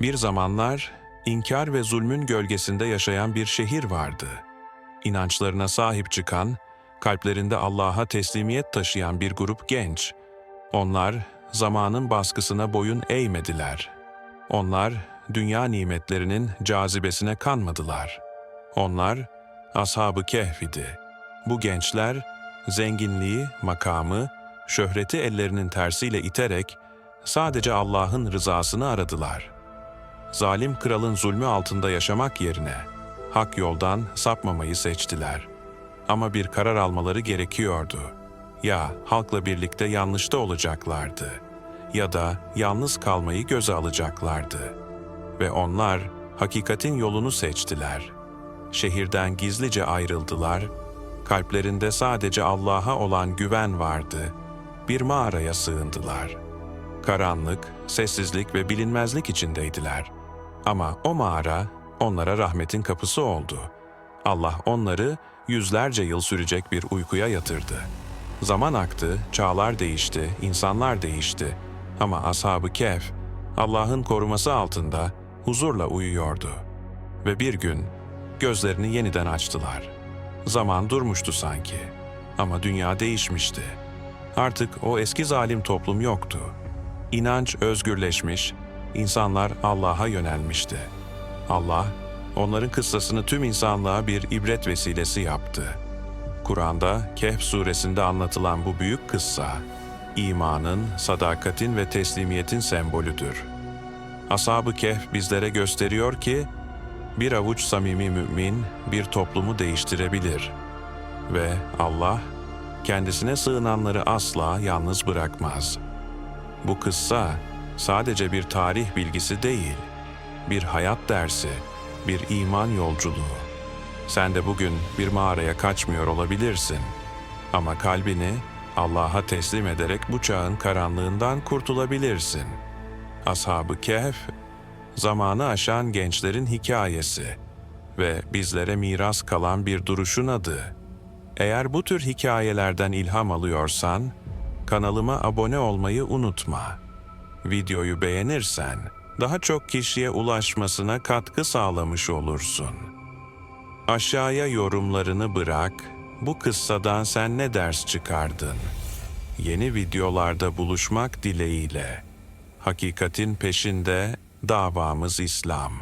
Bir zamanlar inkar ve zulmün gölgesinde yaşayan bir şehir vardı. İnançlarına sahip çıkan, kalplerinde Allah'a teslimiyet taşıyan bir grup genç. Onlar zamanın baskısına boyun eğmediler. Onlar dünya nimetlerinin cazibesine kanmadılar. Onlar ashab-ı kehf idi. Bu gençler zenginliği, makamı, şöhreti ellerinin tersiyle iterek sadece Allah'ın rızasını aradılar. Zalim kralın zulmü altında yaşamak yerine hak yoldan sapmamayı seçtiler. Ama bir karar almaları gerekiyordu. Ya halkla birlikte yanlışta olacaklardı ya da yalnız kalmayı göze alacaklardı. Ve onlar hakikatin yolunu seçtiler. Şehirden gizlice ayrıldılar. Kalplerinde sadece Allah'a olan güven vardı. Bir mağaraya sığındılar. Karanlık, sessizlik ve bilinmezlik içindeydiler. Ama o mağara onlara rahmetin kapısı oldu. Allah onları yüzlerce yıl sürecek bir uykuya yatırdı. Zaman aktı, çağlar değişti, insanlar değişti. Ama ashab-ı kehf, Allah'ın koruması altında huzurla uyuyordu. Ve bir gün gözlerini yeniden açtılar. Zaman durmuştu sanki. Ama dünya değişmişti. Artık o eski zalim toplum yoktu. İnanç özgürleşmiş, insanlar Allah'a yönelmişti. Allah, onların kıssasını tüm insanlığa bir ibret vesilesi yaptı. Kur'an'da Kehf suresinde anlatılan bu büyük kıssa, imanın, sadakatin ve teslimiyetin sembolüdür. Ashab-ı Kehf bizlere gösteriyor ki, bir avuç samimi mümin bir toplumu değiştirebilir. Ve Allah, kendisine sığınanları asla yalnız bırakmaz. Bu kıssa sadece bir tarih bilgisi değil, bir hayat dersi, bir iman yolculuğu. Sen de bugün bir mağaraya kaçmıyor olabilirsin. Ama kalbini Allah'a teslim ederek bu çağın karanlığından kurtulabilirsin. Ashab-ı Kehf, zamanı aşan gençlerin hikayesi ve bizlere miras kalan bir duruşun adı. Eğer bu tür hikayelerden ilham alıyorsan, kanalıma abone olmayı unutma. Videoyu beğenirsen, daha çok kişiye ulaşmasına katkı sağlamış olursun. Aşağıya yorumlarını bırak, bu kıssadan sen ne ders çıkardın? Yeni videolarda buluşmak dileğiyle. Hakikatin peşinde davamız İslam.